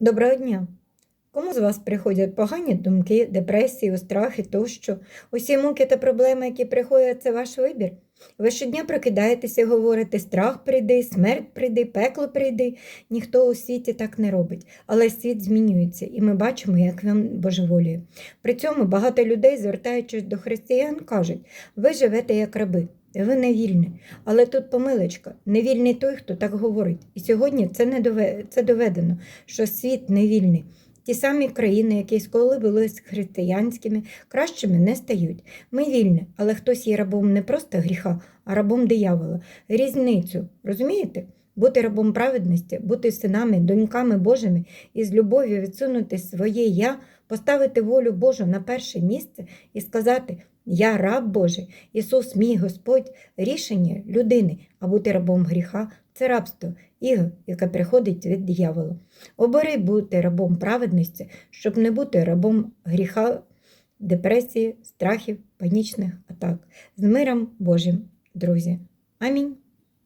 Доброго дня! Кому з вас приходять погані думки, депресії, страхи тощо? Усі муки та проблеми, які приходять, це ваш вибір. Ви щодня прокидаєтеся і говорите страх прийди, смерть прийди, пекло прийди. Ніхто у світі так не робить. Але світ змінюється, і ми бачимо, як він божеволіє. При цьому багато людей, звертаючись до християн, кажуть, ви живете як раби. Ви не вільні, але тут помилочка. Невільний той, хто так говорить. І сьогодні це не дове- це доведено, що світ невільний. Ті самі країни, які сколи були християнськими, кращими не стають. Ми вільні, але хтось є рабом не просто гріха, а рабом диявола. Різницю, розумієте? Бути рабом праведності, бути синами, доньками Божими і з любов'ю відсунути своє я, поставити волю Божу на перше місце і сказати: Я раб Божий, Ісус, мій Господь, рішення людини, а бути рабом гріха це рабство, іго, яке приходить від диявола. Обери бути рабом праведності, щоб не бути рабом гріха, депресії, страхів, панічних атак. З миром Божим, друзі. Амінь.